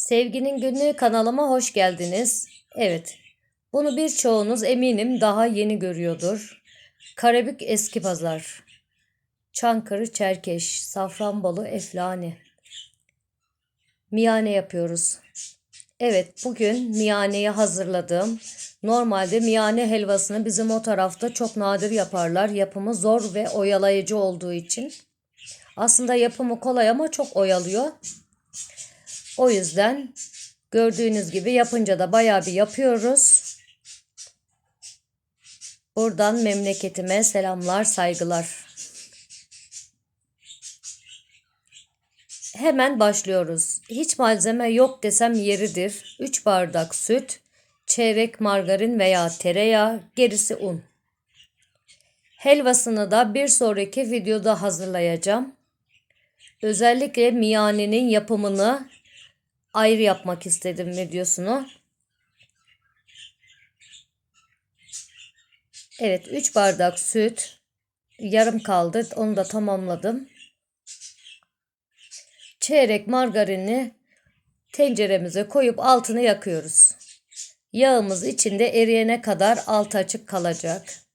Sevginin Günlüğü kanalıma hoş geldiniz. Evet, bunu birçoğunuz eminim daha yeni görüyordur. Karabük Eski Pazar, Çankırı Çerkeş, Safranbolu Eflani. Miyane yapıyoruz. Evet, bugün miyaneyi hazırladım. Normalde miyane helvasını bizim o tarafta çok nadir yaparlar. Yapımı zor ve oyalayıcı olduğu için. Aslında yapımı kolay ama çok oyalıyor. O yüzden gördüğünüz gibi yapınca da bayağı bir yapıyoruz. Buradan memleketime selamlar, saygılar. Hemen başlıyoruz. Hiç malzeme yok desem yeridir. 3 bardak süt, çeyrek margarin veya tereyağı, gerisi un. Helvasını da bir sonraki videoda hazırlayacağım. Özellikle miyanenin yapımını ayrı yapmak istedim videosunu. Evet 3 bardak süt yarım kaldı onu da tamamladım. Çeyrek margarini tenceremize koyup altını yakıyoruz. Yağımız içinde eriyene kadar altı açık kalacak.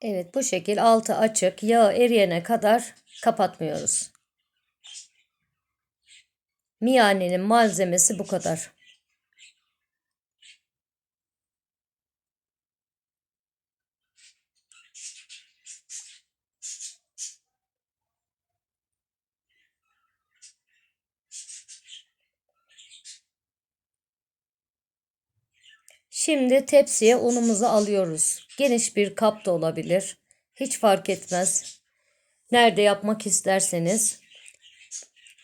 Evet bu şekil altı açık yağ eriyene kadar kapatmıyoruz. Miyanenin malzemesi bu kadar. Şimdi tepsiye unumuzu alıyoruz. Geniş bir kap da olabilir. Hiç fark etmez. Nerede yapmak isterseniz.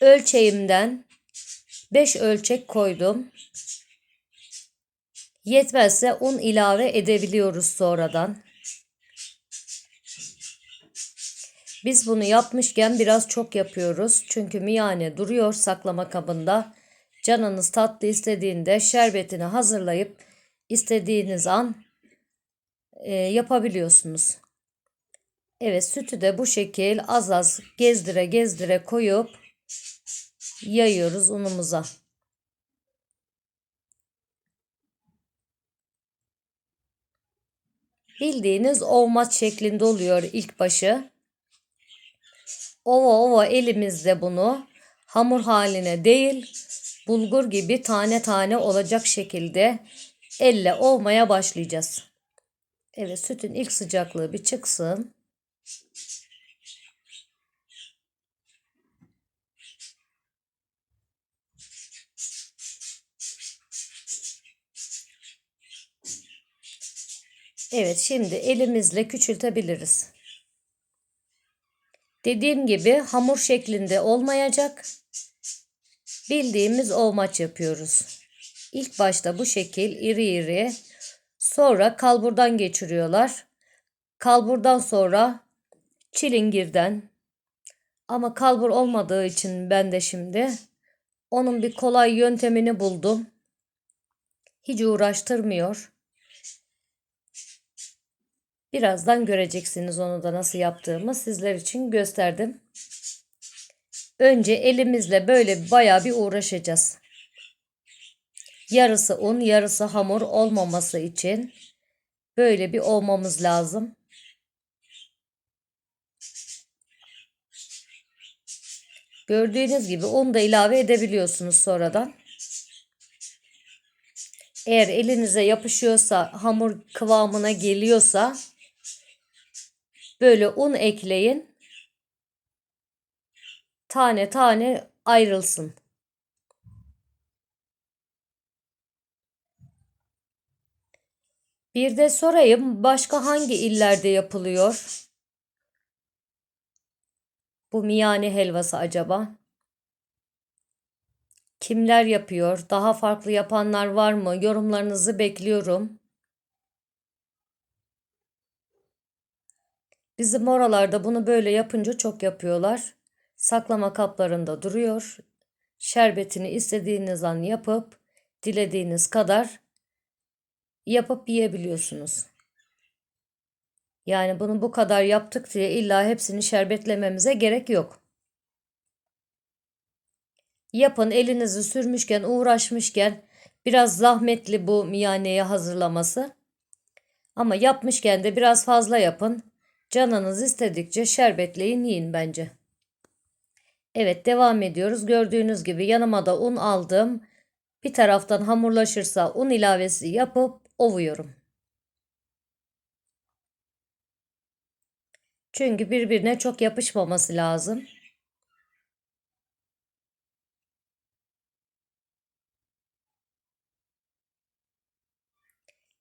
Ölçeğimden 5 ölçek koydum. Yetmezse un ilave edebiliyoruz sonradan. Biz bunu yapmışken biraz çok yapıyoruz. Çünkü miyane duruyor saklama kabında. Canınız tatlı istediğinde şerbetini hazırlayıp istediğiniz an e, yapabiliyorsunuz. Evet sütü de bu şekil az az gezdire gezdire koyup yayıyoruz unumuza. Bildiğiniz ovmaç şeklinde oluyor ilk başı. Ova ova elimizde bunu hamur haline değil bulgur gibi tane tane olacak şekilde elle olmaya başlayacağız. Evet sütün ilk sıcaklığı bir çıksın. Evet şimdi elimizle küçültebiliriz. Dediğim gibi hamur şeklinde olmayacak. Bildiğimiz ovmaç yapıyoruz. İlk başta bu şekil iri iri. Sonra kalburdan geçiriyorlar. Kalburdan sonra çilingirden. Ama kalbur olmadığı için ben de şimdi onun bir kolay yöntemini buldum. Hiç uğraştırmıyor. Birazdan göreceksiniz onu da nasıl yaptığımı sizler için gösterdim. Önce elimizle böyle bayağı bir uğraşacağız. Yarısı un, yarısı hamur olmaması için böyle bir olmamız lazım. Gördüğünüz gibi un da ilave edebiliyorsunuz sonradan. Eğer elinize yapışıyorsa, hamur kıvamına geliyorsa böyle un ekleyin. Tane tane ayrılsın. Bir de sorayım başka hangi illerde yapılıyor? Bu miyane helvası acaba? Kimler yapıyor? Daha farklı yapanlar var mı? Yorumlarınızı bekliyorum. Bizim oralarda bunu böyle yapınca çok yapıyorlar. Saklama kaplarında duruyor. şerbetini istediğiniz an yapıp dilediğiniz kadar yapıp yiyebiliyorsunuz. Yani bunu bu kadar yaptık diye illa hepsini şerbetlememize gerek yok. Yapın elinizi sürmüşken, uğraşmışken biraz zahmetli bu miyaneyi hazırlaması. Ama yapmışken de biraz fazla yapın. Canınız istedikçe şerbetleyin yiyin bence. Evet devam ediyoruz. Gördüğünüz gibi yanıma da un aldım. Bir taraftan hamurlaşırsa un ilavesi yapıp ovuyorum. Çünkü birbirine çok yapışmaması lazım.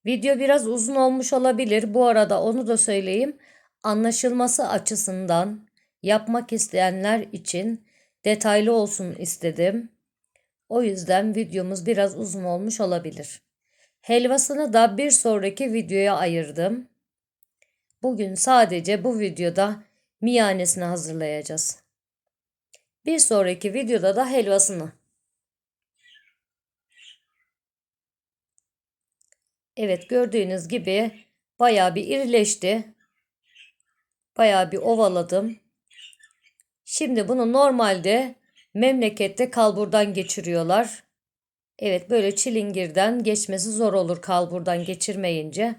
Video biraz uzun olmuş olabilir. Bu arada onu da söyleyeyim. Anlaşılması açısından yapmak isteyenler için detaylı olsun istedim. O yüzden videomuz biraz uzun olmuş olabilir. Helvasını da bir sonraki videoya ayırdım. Bugün sadece bu videoda miyanesini hazırlayacağız. Bir sonraki videoda da helvasını. Evet gördüğünüz gibi bayağı bir irileşti. Bayağı bir ovaladım. Şimdi bunu normalde memlekette kalburdan geçiriyorlar. Evet böyle çilingirden geçmesi zor olur kalburdan geçirmeyince.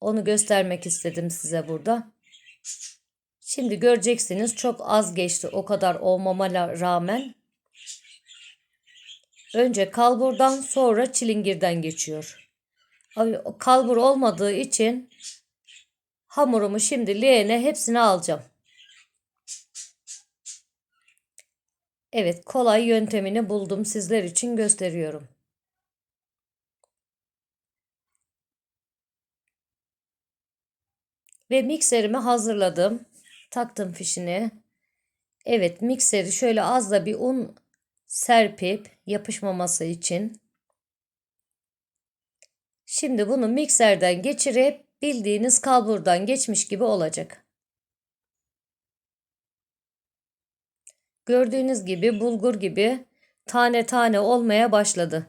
Onu göstermek istedim size burada. Şimdi göreceksiniz çok az geçti o kadar olmama rağmen. Önce kalburdan sonra çilingirden geçiyor. Kalbur olmadığı için hamurumu şimdi leğene hepsini alacağım. Evet kolay yöntemini buldum sizler için gösteriyorum. Ve mikserimi hazırladım. Taktım fişini. Evet mikseri şöyle az da bir un serpip yapışmaması için. Şimdi bunu mikserden geçirip bildiğiniz kalburdan geçmiş gibi olacak. Gördüğünüz gibi bulgur gibi tane tane olmaya başladı.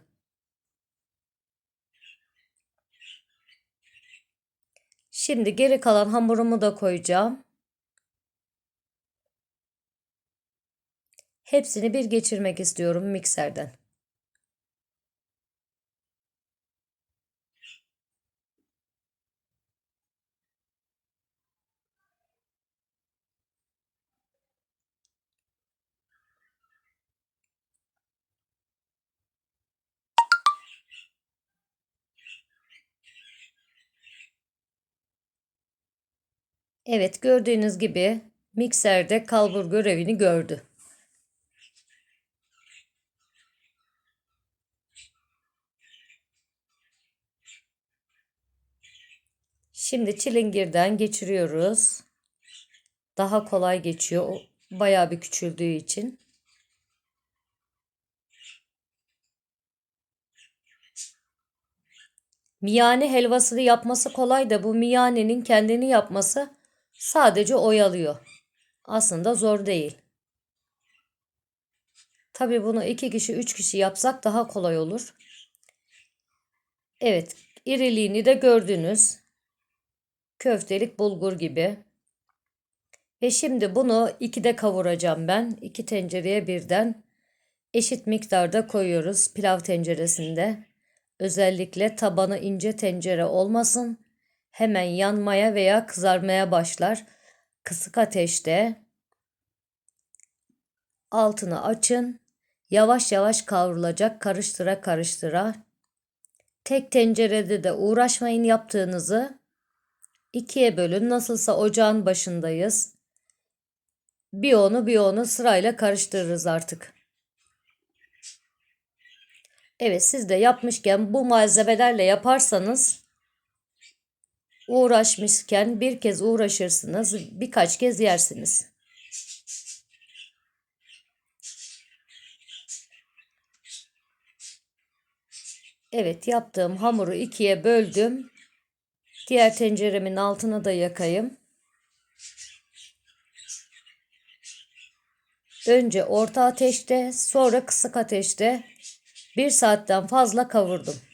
Şimdi geri kalan hamurumu da koyacağım. Hepsini bir geçirmek istiyorum mikserden. Evet gördüğünüz gibi mikserde kalbur görevini gördü. Şimdi çilingirden geçiriyoruz. Daha kolay geçiyor. Bayağı bir küçüldüğü için. Miyane helvasını yapması kolay da bu miyanenin kendini yapması Sadece oyalıyor. Aslında zor değil. Tabi bunu iki kişi, üç kişi yapsak daha kolay olur. Evet, iriliğini de gördünüz. Köftelik bulgur gibi. Ve şimdi bunu ikide kavuracağım ben. İki tencereye birden eşit miktarda koyuyoruz pilav tenceresinde. Özellikle tabanı ince tencere olmasın hemen yanmaya veya kızarmaya başlar. Kısık ateşte altını açın. Yavaş yavaş kavrulacak karıştıra karıştıra. Tek tencerede de uğraşmayın yaptığınızı. ikiye bölün. Nasılsa ocağın başındayız. Bir onu bir onu sırayla karıştırırız artık. Evet siz de yapmışken bu malzemelerle yaparsanız uğraşmışken bir kez uğraşırsınız, birkaç kez yersiniz. Evet yaptığım hamuru ikiye böldüm. Diğer tenceremin altına da yakayım. Önce orta ateşte, sonra kısık ateşte bir saatten fazla kavurdum.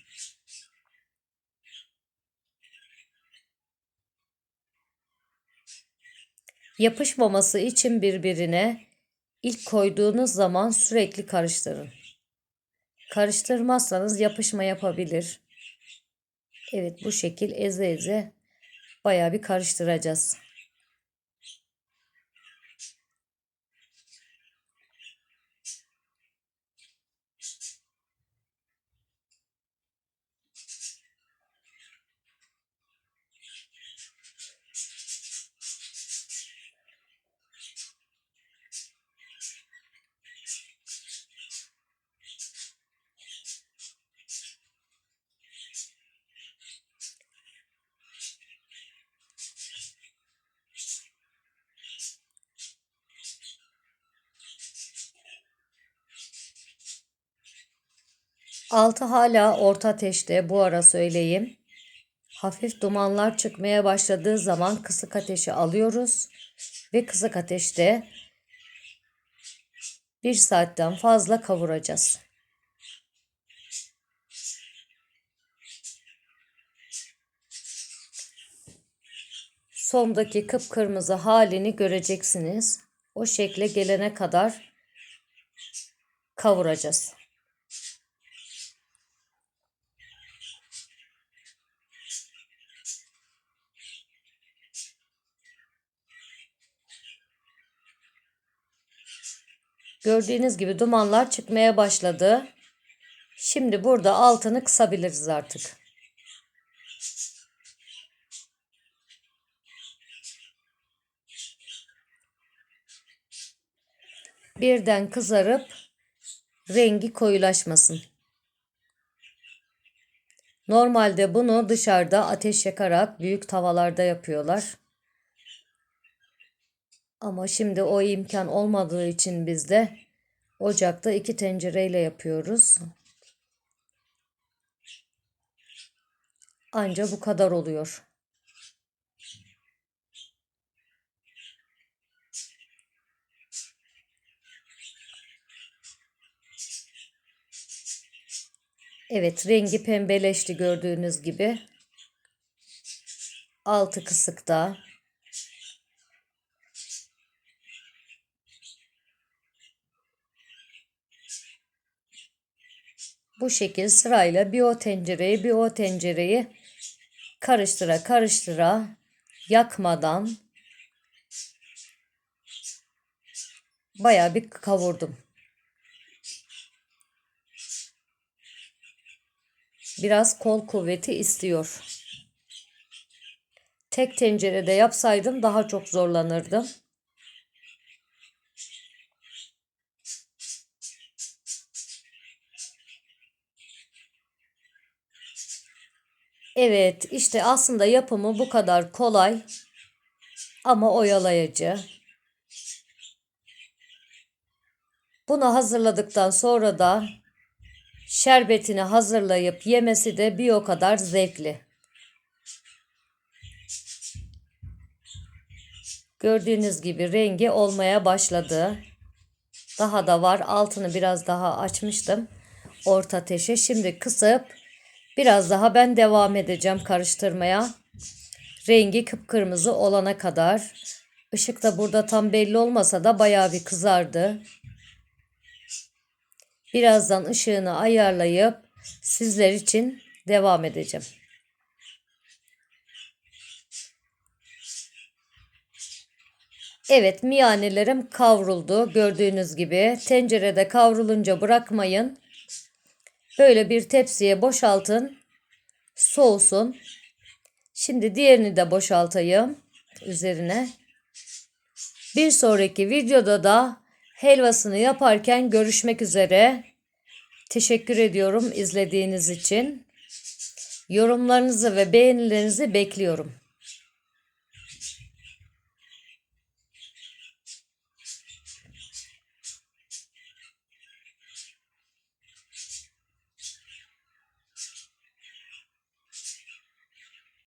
Yapışmaması için birbirine ilk koyduğunuz zaman sürekli karıştırın. Karıştırmazsanız yapışma yapabilir. Evet bu şekil eze eze bayağı bir karıştıracağız. Altı hala orta ateşte bu ara söyleyeyim. Hafif dumanlar çıkmaya başladığı zaman kısık ateşi alıyoruz ve kısık ateşte bir saatten fazla kavuracağız. Sondaki kıpkırmızı halini göreceksiniz. O şekle gelene kadar kavuracağız. Gördüğünüz gibi dumanlar çıkmaya başladı. Şimdi burada altını kısabiliriz artık. Birden kızarıp rengi koyulaşmasın. Normalde bunu dışarıda ateş yakarak büyük tavalarda yapıyorlar. Ama şimdi o imkan olmadığı için biz de ocakta iki tencereyle yapıyoruz. Anca bu kadar oluyor. Evet rengi pembeleşti gördüğünüz gibi. Altı kısıkta. Bu şekil sırayla bir o tencereyi bir o tencereyi karıştıra karıştıra yakmadan bayağı bir kavurdum. Biraz kol kuvveti istiyor. Tek tencerede yapsaydım daha çok zorlanırdım. Evet, işte aslında yapımı bu kadar kolay ama oyalayıcı. Bunu hazırladıktan sonra da şerbetini hazırlayıp yemesi de bir o kadar zevkli. Gördüğünüz gibi rengi olmaya başladı. Daha da var. Altını biraz daha açmıştım. Orta ateşe. Şimdi kısıp biraz daha ben devam edeceğim karıştırmaya. Rengi kıpkırmızı olana kadar. Işık da burada tam belli olmasa da bayağı bir kızardı. Birazdan ışığını ayarlayıp sizler için devam edeceğim. Evet miyanelerim kavruldu gördüğünüz gibi. Tencerede kavrulunca bırakmayın. Böyle bir tepsiye boşaltın. Soğusun. Şimdi diğerini de boşaltayım üzerine. Bir sonraki videoda da helvasını yaparken görüşmek üzere. Teşekkür ediyorum izlediğiniz için. Yorumlarınızı ve beğenilerinizi bekliyorum.